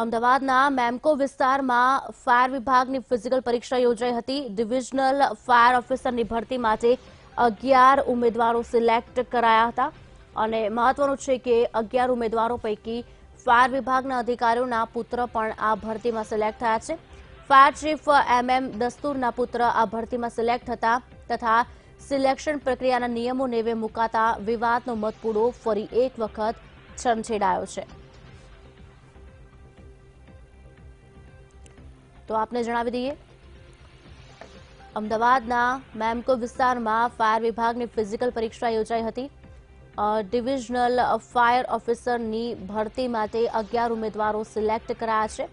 અમદાવાદના મેમકો વિસ્તારમાં ફાયર વિભાગની ફિઝિકલ પરીક્ષા યોજાઈ હતી. ડિવિઝનલ ફાયર ઓફિસરની ભરતી માટે અગિયાર ઉમેદવારો સિલેક્ટ કરાયા હતા. અને મહત્વનું છે કે અગિયાર ઉમેદવારો પૈકી ફાયર વિભાગના અધિકારીઓના પુત્ર પણ આ ભરતીમાં સિલેક્ટ થયા છે. ફાયર ચીફ એમ એમ દસ્તુરના પુત્ર આ ભરતીમાં સિલેક્ટ હતા તથા સિલેક્શન પ્રક્રિયાના નિયમો નેવે મુકાતા વિવાદનો મતપૂડો ફરી એક વખત છંછેડાયો છે. તો આપને જણાવી દઈએ. અમદાવાદના મેમકો વિસ્તારમાં ફાયર વિભાગની ફિઝિકલ પરીક્ષા યોજાઈ હતી. ડિવિઝનલ ફાયર ઓફિસરની ભરતી માટે અગિયાર ઉમેદવારો સિલેક્ટ કરાયા છે.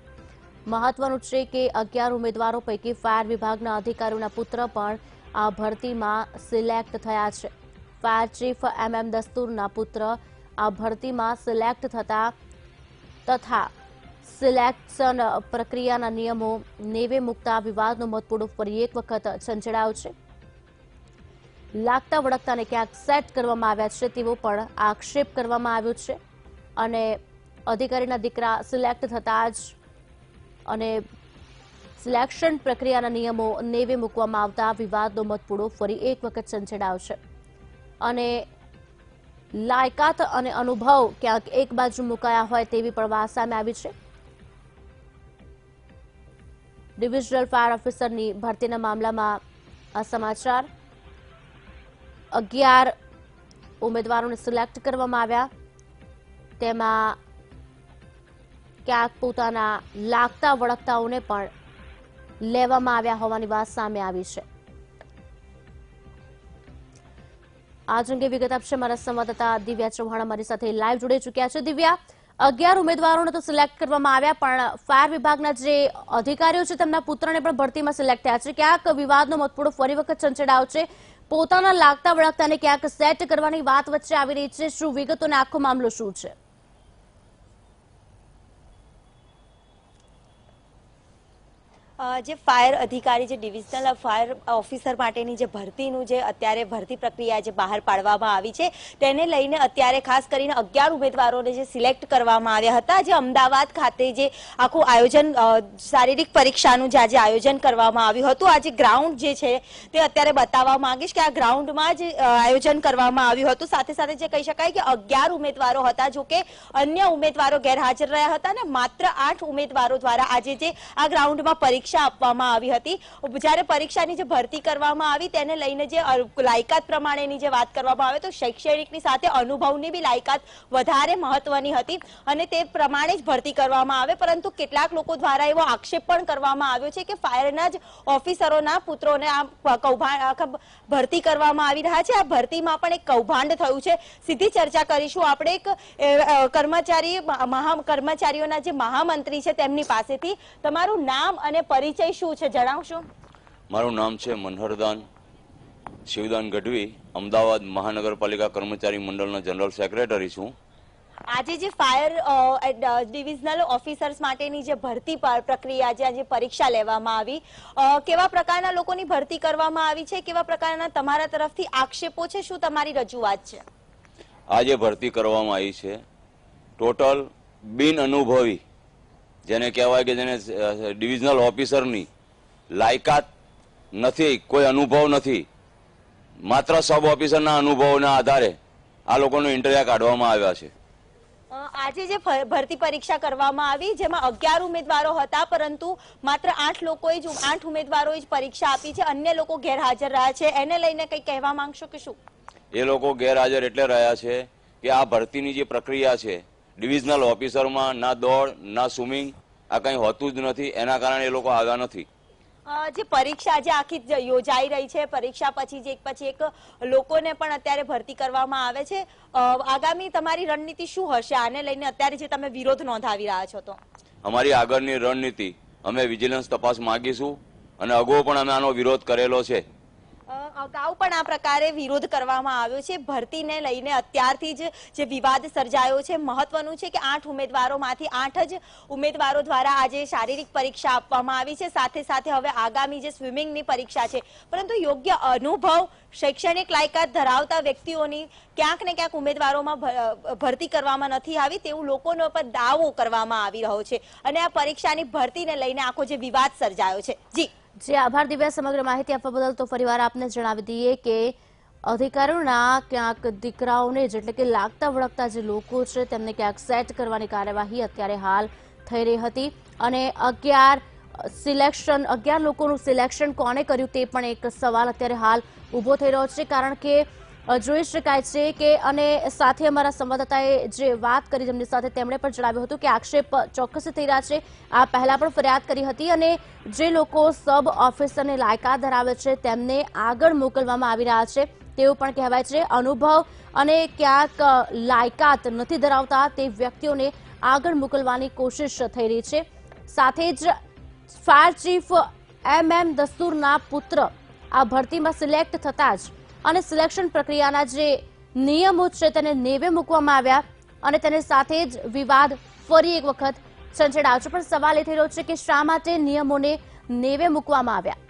મહત્વનું છે કે અગિયાર ઉમેદવારો પૈકી ફાયર વિભાગના અધિકારીઓના પુત્ર પણ આ ભરતીમાં સિલેક્ટ થયા છે. ફાયર ચીફ એમ એમ દસ્તુરના પુત્ર આ ભરતીમાં સિલેક્ટ થતા તથા સિલેક્શન પ્રક્રિયાના નિયમો નેવે મુકતા વિવાદનો મતપૂડો ફરી એક વખત છંછેડાયો છે. લાગતા વળગતાને ક્યાંક સેટ કરવામાં આવ્યા છે તેવો પણ આક્ષેપ કરવામાં આવ્યો છે અને અધિકારીના દીકરા સિલેક્ટ થતા જ અને સિલેક્શન પ્રક્રિયાના નિયમો નેવે મૂકવામાં આવતા વિવાદનો મતપૂડો ફરી એક વખત છંછેડાયો છે. અને લાયકાત અને અનુભવ ક્યાંક એક બાજુ મુકાયા હોય તેવી પણ વાત સામે આવી છે. ડિવિઝનલ ફાયર ઓફિસરની ભરતીના મામલામાં આ સમાચાર. અગિયાર ઉમેદવારોને સિલેક્ટ કરવામાં આવ્યા. તેમાં ક્યાંક પોતાના લાગતા વળગતાઓને પણ લેવામાં આવ્યા હોવાની વાત સામે આવી છે. આજ અંગે વિગત આપશે મારા સંવાદદાતા દિવ્યા ચૌહાણ અમારી સાથે લાઈવ જોડાઈ ચુક્યા છે. દિવ્યા અગિયાર ઉમેદવારોને તો સિલેક્ટ કરવામાં આવ્યા, પણ ફાયર વિભાગના જે અધિકારીઓ છે, તેમના પુત્રને પણ ભરતીમાં સિલેક્ટ થયા છે. ક્યાંક વિવાદનો મતપૂડો ફરી વખત ચંચડાયો છે. પોતાના લાગતા વળગતાને ક્યાંક સેટ કરવાની વાત વચ્ચે આવી રહી છે. શું વિગતોને આખો મામલો શું છે? જે ફાયર અધિકારી, જે ડિવિઝનલ ફાયર ઓફિસર માટેની જે ભરતીનું જે અત્યારે ભરતી પ્રક્રિયા જે બહાર પાડવામાં આવી છે, તેને લઈને અત્યારે ખાસ કરીને અગિયાર ઉમેદવારોને જે સિલેક્ટ કરવામાં આવ્યા હતા, જે અમદાવાદ ખાતે જે આખું આયોજન શારીરિક પરીક્ષાનું જે આજે આયોજન કરવામાં આવ્યું હતું. આજે ગ્રાઉન્ડ જે છે, તે અત્યારે બતાવવા માંગીશ કે આ ગ્રાઉન્ડમાં જ આયોજન કરવામાં આવ્યું હતું. સાથે સાથે જે કહી શકાય કે અગિયાર ઉમેદવારો હતા, જો કે અન્ય ઉમેદવારો ગેરહાજર રહ્યા હતા અને માત્ર આઠ ઉમેદવારો દ્વારા આજે જે આ ગ્રાઉન્ડમાં પરીક્ષા આપવામાં આવી હતી. જ્યારે પરીક્ષાની જે ભરતી કરવામાં આવી તેને લઈને જે લાયકાત પ્રમાણેની જે વાત કરવામાં આવે તો શૈક્ષણિકની સાથે અનુભવની બી લાયકાત વધારે મહત્વની હતી અને તે પ્રમાણે જ ભરતી કરવામાં આવે. પરંતુ કેટલાક લોકો દ્વારા એવો આક્ષેપ પણ કરવામાં આવ્યો છે કે ફાયરના જ ઓફિસરોના પુત્રોને આ કૌભાંડ ભરતી કરવામાં આવી રહ્યા છે. આ ભરતીમાં પણ એક કૌભાંડ થયું છે. સીધી ચર્ચા કરીશું. આપણે એક કર્મચારી, મહા- કર્મચારીઓના જે મહામંત્રી છે તેમની પાસેથી. તમારું નામ અને પરિચય શું છે? જણાવશો? મારું નામ છે મનહરદાન શિવદાન ગઢવી. અમદાવાદ મહાનગરપાલિકા કર્મચારી મંડળનો જનરલ સેક્રેટરી છું. આજે જે ફાયર ડિવિઝનલ ઓફિસર્સ માટેની જે ભરતી પર- પ્રક્રિયા જે આજે પરીક્ષા લેવામાં આવી. કેવા પ્રકારના લોકોની ભરતી કરવામાં આવી છે? કેવા પ્રકારના તમારા તરફથી આક્ષેપો છે? શું તમારી રજૂઆત છે? આજે ભરતી કરવામાં આવી છે. ટોટલ બિન અનુભવી જેને કહેવાય કે જેને ડિવિઝનલ ઓફિસરની લાયકાત નથી કોઈ અનુભવ નથી. માત્ર સબ ઓફિસરના અનુભવના આધારે આ લોકોનો ઇન્ટરવ્યુ કાઢવામાં આવ્યા છે. આજે જે ભરતી પરીક્ષા કરવામાં આવી જેમાં અગિયાર ઉમેદવારો હતા પરંતુ માત્ર આઠ લોકોએ જ આઠ ઉમેદવારોએ જ પરીક્ષા આપી છે. અન્ય લોકો ગેરહાજર રહ્યા છે. એને લઈને કંઈ કહેવા માંગશો કે શું? એ લોકો ગેરહાજર એટલે રહ્યા છે કે આ ભરતીની જે પ્રક્રિયા છે ડિવિઝનલ ઓફિસરમાં ના દોડ ના સ્વિમિંગ આ કંઈ હોતું જ નથી. એના કારણે એ લોકો આવ્યા નથી. જે પરીક્ષા જે આખી યોજાઈ રહી છે પરીક્ષા પછી જે એક પછી એક લોકોને પણ અત્યારે ભરતી કરવામાં આવે છે. આગામી તમારી રણનીતિ શું હશે? આને લઈને અત્યારે જે તમે વિરોધ નોંધાવી રહ્યા છો તો. અમારી આગળની રણનીતિ અમે વિજિલન્સ તપાસ માંગીશું અને અગાઉ પણ અમે આનો વિરોધ કરેલો છે. અગાઉ પણ આ પ્રકારે વિરોધ કરવામાં આવ્યો છે. ભરતીને લઈને અત્યારથી જ જે વિવાદ સર્જાયો છે, મહત્વનું છે કે આઠ ઉમેદવારોમાંથી આઠ જ ઉમેદવારો દ્વારા આજે શારીરિક પરીક્ષા આપવામાં આવી છે. સાથે સાથે હવે આગામી જે સ્વિમિંગની પરીક્ષા છે, પરંતુ યોગ્ય અનુભવ, શૈક્ષણિક લાયકાત ધરાવતા વ્યક્તિઓની ક્યાંક ને ક્યાંક ઉમેદવારોમાં ભરતી કરવામાં નથી આવી તેવું લોકોનો પર દાવો કરવામાં આવી રહ્યો છે. અને આ પરીક્ષાની ભરતીને લઈને આખો જે વિવાદ સર્જાયો છે. જી. જે, આભાર દિવ્યા સમગ્ર માહિતી આપવા બદલ તો ફરીવાર આપને જણાવી દઈએ કે અધિકારીઓના ક્યાંક દીકરાઓને જ એટલે કે લાગતા વળગતા જે લોકો છે, તેમને ક્યાંક સેટ કરવાની કાર્યવાહી અત્યારે હાલ થઈ રહી હતી. અને અગિયાર સિલેક્શન, અગિયાર લોકોનું સિલેક્શન કોણે કર્યું તે પણ એક સવાલ અત્યારે હાલ ઊભો થઈ રહ્યો છે, કારણ કે જોઈ શકાય છે કે અને સાથે અમારા સંવાદદાતાએ જે વાત કરી જેમની સાથે તેમણે પણ જણાવ્યું હતું કે આક્ષેપ ચોક્કસ થઈ રહ્યા છે. આ પહેલા પણ ફરિયાદ કરી હતી અને જે લોકો સબ ઓફિસરની લાયકાત ધરાવે છે તેમને આગળ મોકલવામાં આવી રહ્યા છે. તેવું પણ કહેવાય છે. અનુભવ અને ક્યાંક લાયકાત નથી ધરાવતા તે વ્યક્તિઓને આગળ મોકલવાની કોશિશ થઈ રહી છે. સાથે જ ફાયર ચીફ એમ એમ દસ્તુરના પુત્ર આ ભરતીમાં સિલેક્ટ થતા જ અને સિલેક્શન પ્રક્રિયાના જે નિયમો છે તેને નેવે મૂકવામાં આવ્યા અને તેને સાથે જ વિવાદ ફરી એક વખત છંછેડાયો છે. પણ સવાલ એ થઈ રહ્યો છે કે શા માટે નિયમોને નેવે મૂકવામાં આવ્યા?